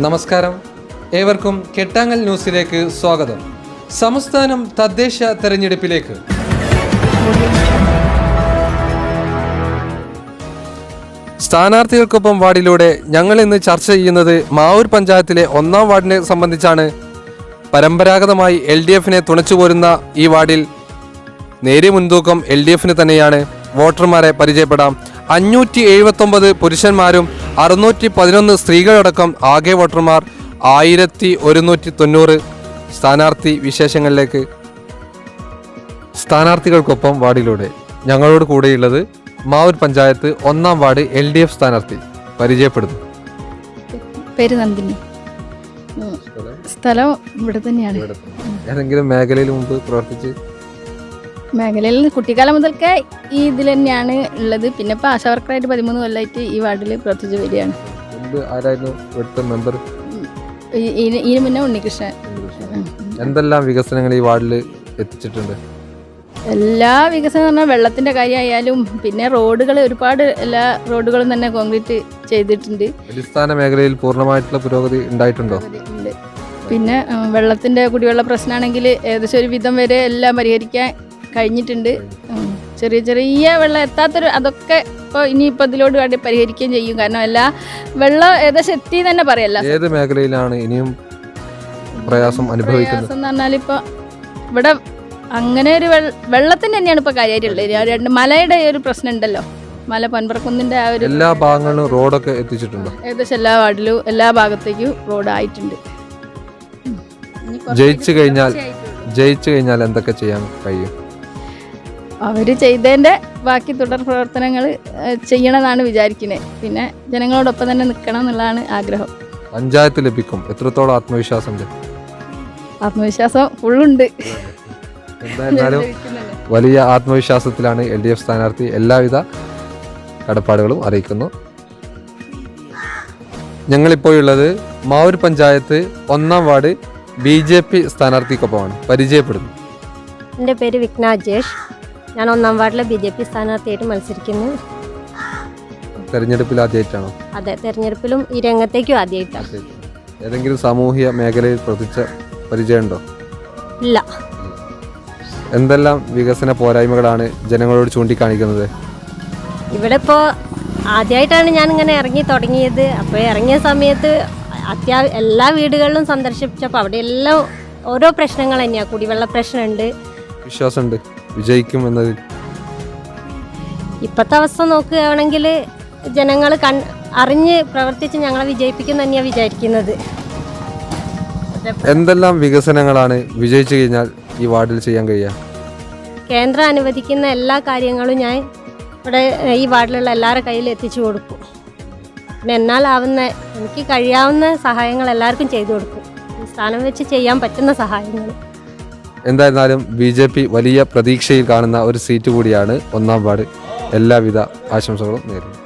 നമസ്കാരം. ഏവർക്കും കെട്ടാങ്ങൽ ന്യൂസിലേക്ക് സ്വാഗതം. സംസ്ഥാനം തദ്ദേശ തെരഞ്ഞെടുപ്പിലേക്ക്. സ്ഥാനാർത്ഥികൾക്കൊപ്പം വാർഡിലൂടെ ഞങ്ങൾ ഇന്ന് ചർച്ച ചെയ്യുന്നത് മാവൂർ പഞ്ചായത്തിലെ ഒന്നാം വാർഡിനെ സംബന്ധിച്ചാണ്. പരമ്പരാഗതമായി എൽ ഡി എഫിനെ തുണച്ചുപോരുന്ന ഈ വാർഡിൽ നേരിയ മുൻതൂക്കം എൽ ഡി എഫിന് തന്നെയാണ് വോട്ടർമാരെ പരിചയപ്പെടാം. അഞ്ഞൂറ്റി എഴുപത്തൊമ്പത് പുരുഷന്മാരും അറുന്നൂറ്റി പതിനൊന്ന് സ്ത്രീകളടക്കം ആകെ വോട്ടർമാർ ആയിരത്തി ഒരുന്നൂറ്റി തൊണ്ണൂറ് സ്ഥാനാർത്ഥി വിശേഷങ്ങളിലേക്ക്. സ്ഥാനാർത്ഥികൾക്കൊപ്പം വാർഡിലൂടെ. ഞങ്ങളോട് കൂടെയുള്ളത് മാവൂർ പഞ്ചായത്ത് ഒന്നാം വാർഡ് എൽ ഡി എഫ് സ്ഥാനാർത്ഥി പരിചയപ്പെടുന്നു. പേര് നന്ദിനി. സ്ഥലം? ഇവിടെ തന്നെയാണ്. ഏതെങ്കിലും മേഖലയിൽ മുമ്പ് പ്രവർത്തിച്ച് മേഖലയിൽ കുട്ടിക്കാലം മുതൽക്കേ ഈ ഇതിൽ തന്നെയാണ് ഉള്ളത്. പിന്നെ ഇപ്പോൾ ആശാവർക്കറായിട്ട് പതിമൂന്ന് കൊല്ലമായിട്ട് ഈ വാർഡിൽ പ്രവർത്തിച്ച് വരികയാണ്. മെമ്പർ? ഇതിന് മുന്നേ ഉണ്ണികൃഷ്ണൻ. എന്തെല്ലാം വികസനങ്ങൾ ഈ വാർഡിൽ എത്തിച്ചിട്ടുണ്ട്? എല്ലാ വികസനം പറഞ്ഞാൽ വെള്ളത്തിന്റെ കാര്യമായാലും പിന്നെ റോഡുകൾ ഒരുപാട് എല്ലാ റോഡുകളും തന്നെ കോൺക്രീറ്റ് ചെയ്തിട്ടുണ്ട്. അടിസ്ഥാന മേഖലയിൽ പൂർണമായിട്ടുള്ള പുരോഗതി ഉണ്ടായിട്ടുണ്ടോ? പിന്നെ വെള്ളത്തിന്റെ കുടിവെള്ള പ്രശ്നമാണെങ്കിൽ ഏകദേശം ഒരു വിധം വരെ എല്ലാം പരിഹരിക്കാൻ കഴിഞ്ഞിട്ടുണ്ട്. ചെറിയ ചെറിയ വെള്ളം എത്താത്തൊരു അതൊക്കെ ഇപ്പോൾ ഇനിയിപ്പോൾ ഇതിലോട് വേണ്ടി പരിഹരിക്കുകയും ചെയ്യും. കാരണം എല്ലാ വെള്ളം ഏകദേശം എത്തി തന്നെ പറയല്ല. ഏത് മേഖലയിലാണ് ഇനിയും പ്രയാസം അനുഭവിക്കുന്നത്? പ്രയാസം എന്ന് പറഞ്ഞാൽ ഇപ്പോൾ ഇവിടെ അങ്ങനെ ഒരു വെള്ള- വെള്ളത്തിന് തന്നെയാണ് ഇപ്പോൾ കാര്യമായിട്ടുള്ളത്. രണ്ട് മലയുടെ ഒരു പ്രശ്നം ഉണ്ടല്ലോ. മല പൊൻപറക്കുന്നിന്റെ ആ ഒരു എല്ലാ ഭാഗങ്ങളിലും റോഡൊക്കെ എത്തിച്ചിട്ടുണ്ട്? ഏകദേശം എല്ലാ വാർഡിലും എല്ലാ ഭാഗത്തേക്കും റോഡായിട്ടുണ്ട്. ജയിച്ചു കഴിഞ്ഞാൽ. ജയിച്ചു കഴിഞ്ഞാൽ എന്തൊക്കെ ചെയ്യാൻ കഴിയും? അവർ ചെയ്തതിന്റെ ബാക്കി തുടർ പ്രവർത്തനങ്ങൾ ചെയ്യണമെന്നാണ് വിചാരിക്കുന്നത് പിന്നെ ജനങ്ങളോടൊപ്പം തന്നെ നിൽക്കണം എന്നുള്ളതാണ് ആഗ്രഹം. പഞ്ചായത്ത് ലഭിക്കും. എത്രത്തോളം ആത്മവിശ്വാസമുണ്ട് ആത്മവിശ്വാസം ഫുള്ളുണ്ട്. എന്തായിരുന്നാലും വലിയ ആത്മവിശ്വാസത്തിലാണ് എൽ ഡി എഫ് സ്ഥാനാർത്ഥി എല്ലാവിധ കടപ്പാടുകളും അറിയിക്കുന്നു. ഞങ്ങളിപ്പോഴുള്ളത് മാവൂർ പഞ്ചായത്ത് ഒന്നാം വാർഡ് ബി ജെ പി സ്ഥാനാർത്ഥിക്കൊപ്പമാണ്. പരിചയപ്പെടുന്നു. എന്റെ പേര് വിഘ്ന അജേഷ് ഞാൻ ഒന്നാം വാർഡിലെ ബി ജെ പി സ്ഥാനാർത്ഥിയായിട്ട് മത്സരിക്കുന്നു. തെരഞ്ഞെടുപ്പിൽ ആദ്യമായിട്ടാണോ അതെ തെരഞ്ഞെടുപ്പിലും ഈ രംഗത്തേക്കും ആദ്യമായിട്ടാണ് ഏതെങ്കിലും സാമൂഹിക മേഖലയിൽ പ്രവർത്തിച്ച പരിചയമുണ്ടോ? ഇല്ല. എന്തെല്ലാം വികസന പോരായ്മകളാണ് ജനങ്ങളോട് ചൂണ്ടിക്കാണിക്കുന്നത്? ഇവിടെ ഇപ്പോൾ ആദ്യമായിട്ടാണ് ഞാൻ ഇങ്ങനെ ഇറങ്ങി തുടങ്ങിയത്. അപ്പോൾ ഇറങ്ങിയ സമയത്ത് അത്യാ എല്ലാ വീടുകളിലും സന്ദർശിച്ചപ്പോൾ അവിടെ എല്ലാം ഓരോ പ്രശ്നങ്ങൾ തന്നെയാണ് കുടിവെള്ള പ്രശ്നമുണ്ട്. വിശ്വാസമുണ്ട്. വിജയിക്കും എന്നതിൽ ഇപ്പോഴത്തെ അവസ്ഥ നോക്കുകയാണെങ്കിൽ ജനങ്ങൾ കൺ അറിഞ്ഞ് പ്രവർത്തിച്ച് ഞങ്ങളെ വിജയിപ്പിക്കും തന്നെയാണ് വിചാരിക്കുന്നത്. എന്തെല്ലാം വികസനങ്ങളാണ് വിജയിച്ചു കഴിഞ്ഞാൽ ഈ വാർഡിൽ ചെയ്യാൻ കഴിയുക? കേന്ദ്രം അനുവദിക്കുന്ന എല്ലാ കാര്യങ്ങളും ഞാൻ ഇവിടെ ഈ വാർഡിലുള്ള എല്ലാവരുടെ കയ്യിൽ എത്തിച്ചു കൊടുക്കും. പിന്നെ എന്നാലാവുന്ന എനിക്ക് കഴിയാവുന്ന സഹായങ്ങൾ എല്ലാവർക്കും ചെയ്തു കൊടുക്കും. സ്ഥാനം വെച്ച് ചെയ്യാൻ പറ്റുന്ന സഹായങ്ങൾ. എന്തായിരുന്നാലും ബി ജെ പി വലിയ പ്രതീക്ഷയിൽ കാണുന്ന ഒരു സീറ്റ് കൂടിയാണ് ഒന്നാം വാർഡ്. എല്ലാവിധ ആശംസകളും നേരുന്നു.